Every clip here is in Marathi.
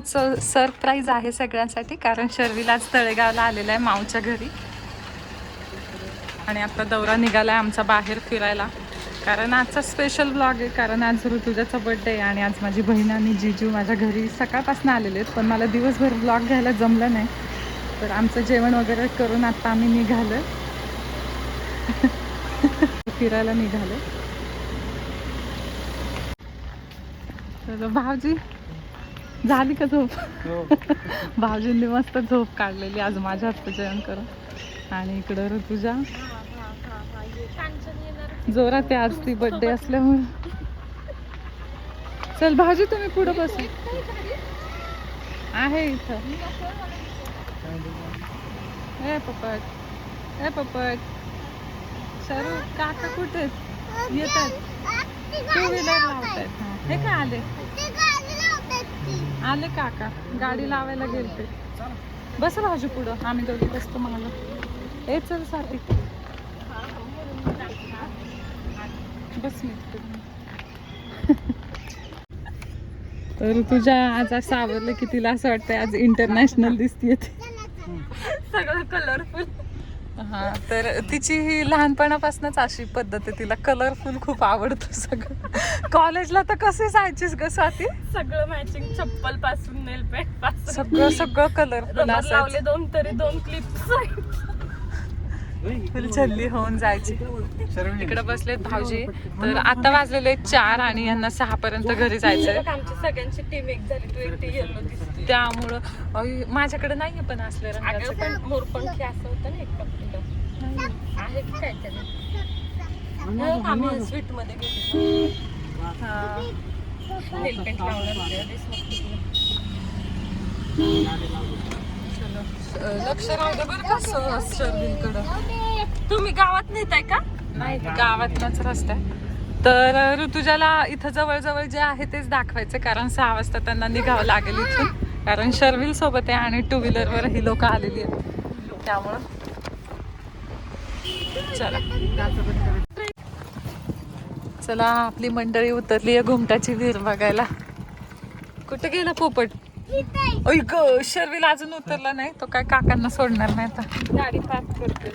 आज सरप्राईज आहे सगळ्यांसाठी कारण शर्वीलाच आज तळेगावला आलेला आहे माऊच्या घरी. आणि आता दौरा निघाला आहे आमचा बाहेर फिरायला. कारण आजचा स्पेशल ब्लॉग आहे कारण आज ऋतुजाचा बर्थडे आहे आणि आज माझी बहीण आणि जीजू माझ्या घरी सकाळपासून आलेले आहेत पण मला दिवसभर ब्लॉग घ्यायला जमलं नाही. तर आमचं जेवण वगैरे करून आत्ता आम्ही निघालो फिरायला निघालो तर भाऊजी झाली का झोप? भाऊजींनी मस्त झोप काढलेली आज माझ्या हातचं जेवण करून. आणि इकडं ऋतुजा. जोरात आहे आज ती बर्थडे असल्यामुळे. चल भाऊजी तुम्ही पुढं बसा. आहे इथं. ए पपट ए पपट सरू काका कुठे? येतात. टू व्हीलर लावतायत हा. हे काय आले? आले काका गाडी लावायला गेलते. बस भाऊजी पुढं आम्ही दोघी बसतो मला ए चलसाठी बस मी. तर तुझ्या आज असं आवडलं की तिला असं वाटतंय आज इंटरनॅशनल दिसतीये ती. सगळं कलरफुल हा. तर तिची ही लहानपणापासूनच अशी पद्धत आहे तिला कलरफुल खूप आवडतं सगळं. कॉलेजला तर कसे जायचीस ग स्वाती? सगळं मॅचिंग चप्पलपासून नेल पासून सगळं सगळं कलरफुल रबर असायचं. लावले दोन तरी दोन क्लिप्स फुल छल्ली होऊन जायची. इकडे बसलेत भाऊजी. तर आता वाजलेले चार आणि यांना सहा पर्यंत घरी जायचंय. आमची सगळ्यांची टीम एक झाली. तू एकटी येलो दिसते. त्यामुळं अय, माझ्याकडे नाहीये पण असल्या अगं रंगाचं पण मोरपंखी असं होतं ना एक आहे की काय त्याने आम्ही स्वीटमध्ये गेलो हा. लावणार. अ, लक्ष राहू दे बरं का शर्विलकडं तुम्ही गावात नेताय का? नाही गावातलाच रस्ता आहे. तर ऋतुजाला इथं जवळजवळ जे आहे तेच दाखवायचं कारण सहा वाजता त्यांना निघावं लागेल इथून. कारण शर्विल सोबत आहे आणि टू व्हीलरवर ही लोक आलेली आहेत. त्यामुळं चला. चला आपली मंडळी उतरली आहे घुमटाची विहीर बघायला. कुठे गेला पोपट? ओय ग शर्विल अजून उतरला नाही. तो काय काकांना सोडणार नाही आता. गाडी पार्क करते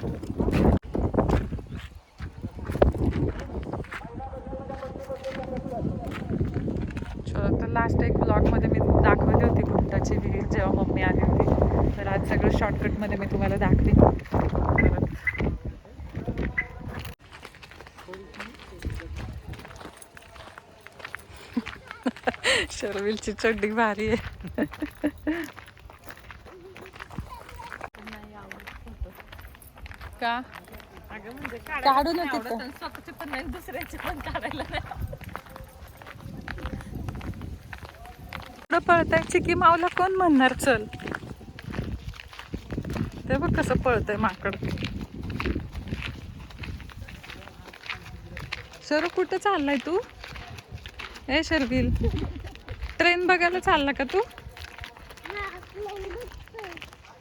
चलो तर लास्ट एक ब्लॉगमध्ये मी दाखवली होती घुमटाची विहीर जेव्हा मम्मी आली होती. तर आज सगळं शॉर्टकटमध्ये मी तुम्हाला दाखवी परत शर्विलची चड्डी भारी आहे. का? अगं म्हणजे काढून काढायला येते आवडत का? आणि स्वतःचे पण नाही दुसऱ्याचे पण काढायला नाही पुढं पळताय चिकी मावला कोण म्हणणार? चल. ते बघ कसं पळतंय माकड. सर कुठं चाललाय तू? ए शर्विल. ट्रेन बघायला चालला का तू?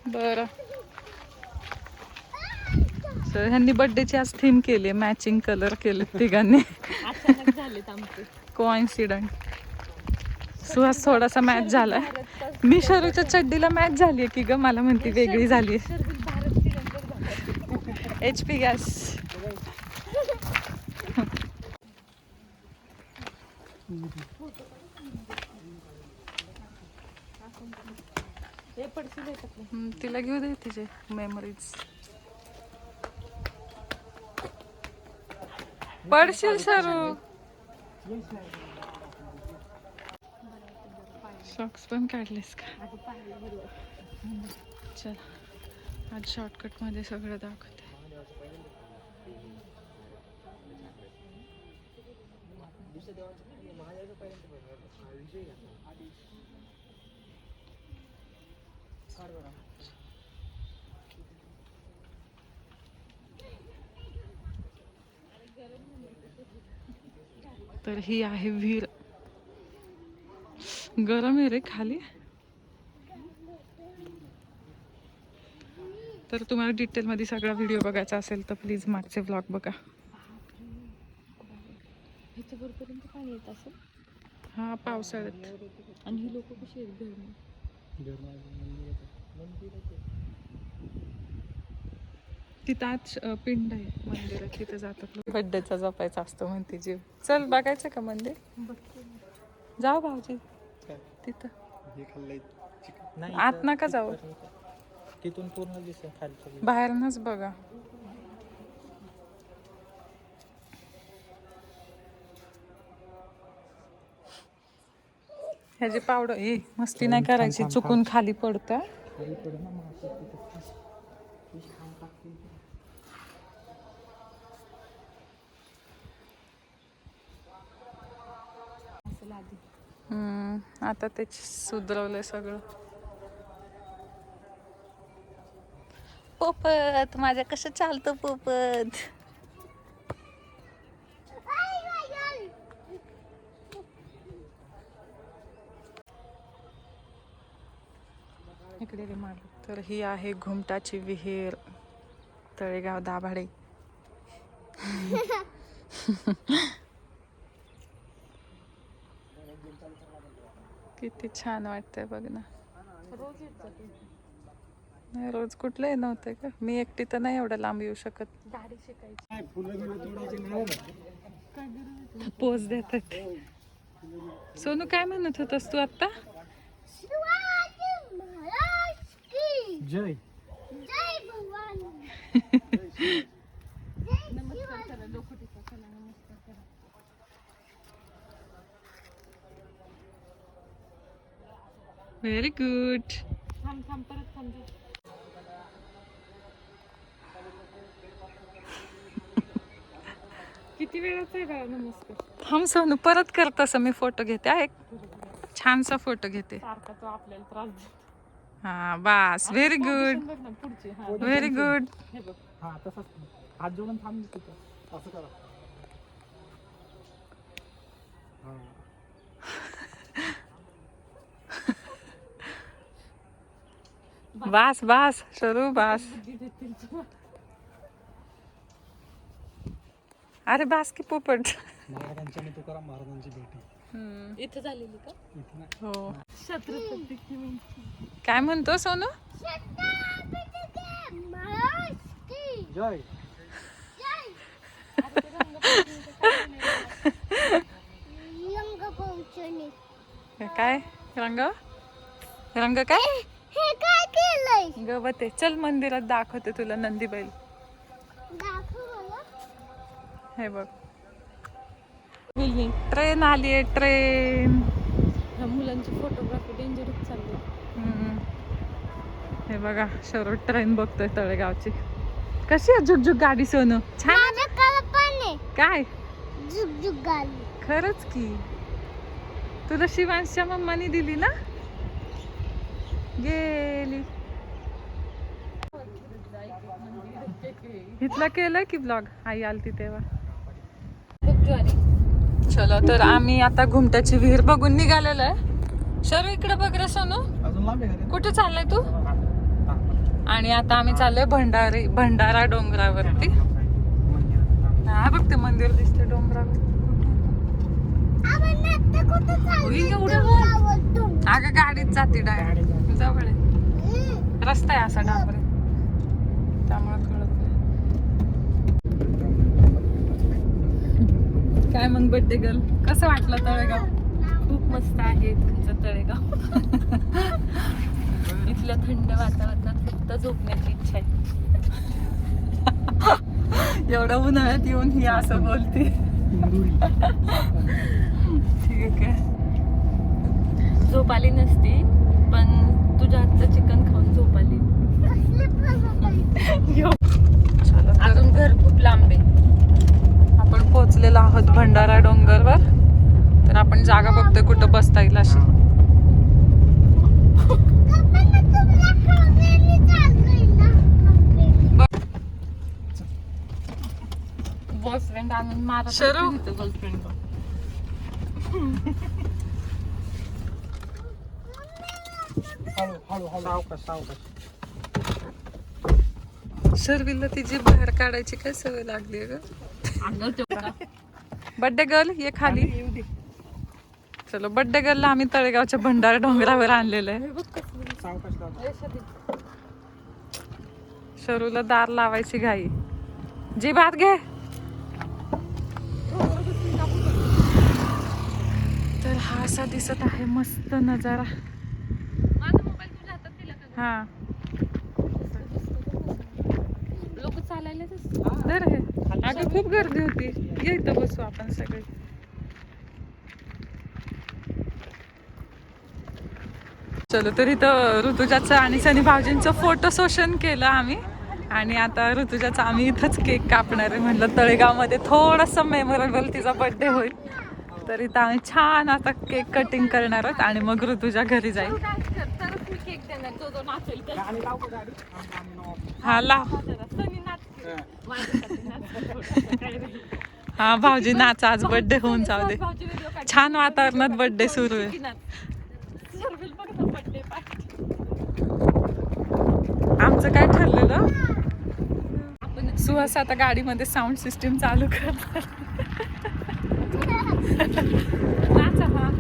बर. सर ह्यांनी बर्थडेची आज थीम केली मॅचिंग कलर केले तिघांनी. कोइन्सिडंट सुहास थोडासा मॅच झाला मी शरूच्या चड्डीला मॅच झाली की ग? मला म्हणती वेगळी झाला. एच पी गॅस तिला घेऊ दे तिचे मेमरीज पडशील शरू सॉक्स पण काढलेस का? चल. आज शॉर्टकटमध्ये सगळं दाखवते. तर ही आहे विहीर. गरम आहे रे खाली. तर तुम्हाला डिटेलमध्ये सगळा व्हिडिओ बघायचा असेल तर प्लीज मागचे ब्लॉग बघा. ह्याच्या वरपर्यंत पाणी येत असेल? हा पावसाळ्यात. आणि ही लोक कशी आहेत? घरी तिथं आज पिंड आहे मंदिरात तिथं जातात बड्डेचा जपायचा असतो म्हणते जीव. चल बघायचं का मंदिर? जाऊ भाऊजी. तिथं. हे आत नका जाऊ. तिथून पूर्ण खालचं view. बाहेरनच बघा. ह्याची पावडर ही मस्ती नाही करायची. चुकून खाली पडतं खाली पडू ना मग असं तिथं. खाऊन टाकते. हम्म, आता ते सुधरवलंय सगळं पोपत माझ्या कसं चालतं पोपत इकडे रे माग तर ही आहे घुमटाची विहीर. तळेगाव दाभाडे. किती छान वाटतंय बघ ना. नाही रोज कुठलंही नव्हतं का? मी एकटी तर नाही एवढं लांब येऊ शकत. गाडी शिकायची. पोच देतात. सोनू काय म्हणत होतस तू आता जय. नमस्कार करा लोखोटीचा चला नमस्कार करा व्हेरी गुड थांब थांब परत थांब जा. किती वेळाचा आहे बाळा नमस्कार? थांब सोनू परत कर तसं मी फोटो घेते. एक छानसा फोटो घेते. सारखा तो आपल्याला त्रास देतो. हा बास. व्हेरी गुड बघ ना पुढची. हा. व्हेरी गुड हे बघ. हा तसंच. हात जोडून थांब तिथं. असं करा. हा. बास बास. शरू बास. अरे बास की पोपट. महाराजांची आणि तुकाराम महाराजांची भेटी. इथं झालेली का? इथे हो. काय म्हणतो सोनू? जय. काय? रंग? रंग काय? हे काय केलंय गवत आहे. चल मंदिरात दाखवते तुला नंदी बैल हे बघ. ट्रेन आली आहे ट्रेन. ह्या मुलांची फोटोग्राफी डेंजरच चालली हम्म. हे बघा शरू ट्रेन बघतोय तळेगावची. कशी आहे झुकझुक गाडी सोनू? छान कल्पने काय? झुक झुक गाली खरंच की. तुला शिवांशच्या मम्मानी दिली ना? गेली. इथलं केलं की ब्लॉग आई आलती तेव्हा. खूप ज्वारी. चलो तर आम्ही आता घुमट्याची विहीर बघून निघालेलो आहे. शरू इकडे बघ रे सोनू. कुठे चाललाय तू? आणि आता आम्ही चाललोय भंडारी भंडारा डोंगरावरती. हा बघ ते मंदिर दिसते डोंगरावर? अगं गाडीत जाते डायरेक्ट जवळ. रस्ता आहे असा डांबरे त्यामुळे कळत नाही काय मग बड्डे गर्ल कसं वाटलं तळेगाव? खूप मस्त आहे तुमचं तळेगाव. इथल्या थंड वातावरणात फक्त झोपण्याची इच्छा आहे. एवढं उन्हाळ्यात येऊन ही असं बोलते. ठीक आहे. झोप आली नसती पण तुझ्या हातचं चिकन खाऊन झोप आली. अजून घर खूप लांब आहे. आपण पोहोचलेलो आहोत भंडारा डोंगरवर. तर आपण जागा बघतोय कुठं बसता येईल अशी. बॉयफ्रेंड आणून मारा शरू? गर्लफ्रेंड तिची बाहेर काढायची काय सवय लागली ग? बड्डे गर्ल ये खाली. चलो बड्डे गर्लला आम्ही तळेगावच्या भंडारा डोंगरावर आणलेलं आहे. हे. शरूला दार लावायची घाई. जी भात घे. तर हा असा दिसत आहे मस्त नजारा. हा. लोक चालायला अगं खूप गर्दी होती. ये इथं बसू आपण सगळे. चलो तर इथं ऋतुजाचं आणि सनी भाऊजींचं फोटो सेशन केलं आम्ही. आणि आता ऋतुजाचा आम्ही इथंच केक कापणार आहे म्हटलं तळेगावमध्ये थोडंसं मेमोरेबल तिचा बर्थडे होईल. तर इथं आम्ही छान आता केक कटिंग करणार आहोत आणि मग ऋतुजा घरी जाईल. हा लाव. हा. भाऊजी नाचा आज बर्थडे होऊन जाऊ दे. छान वातावरणात बर्थडे सुरू आहे. आमचं काय ठरलेलं सुहास आता गाडीमध्ये साऊंड सिस्टीम चालू करणार नाचा हा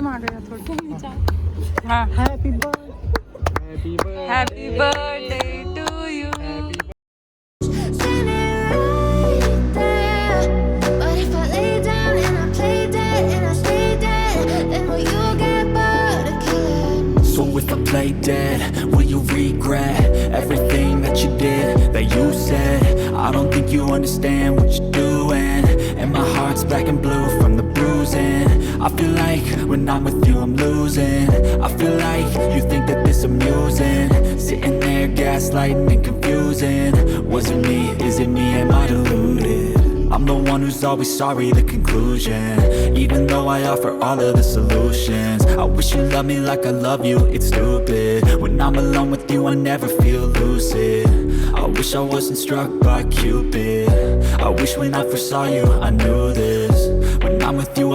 भाऊजी मागे या थोडं हा. Happy birthday. Happy birthday I'm with you I'm losing. I feel like you think that this amusing. Sitting there gaslighting and confusing. Was it me, is it me, am I deluded? I'm the one who's always sorry, the conclusion. Even though I offer all of the solutions. I wish you loved me like I love you, it's stupid. When I'm alone with you, I never feel lucid. I wish I wasn't struck by Cupid. I wish when I first saw you, I knew this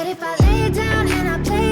But if I lay down and I play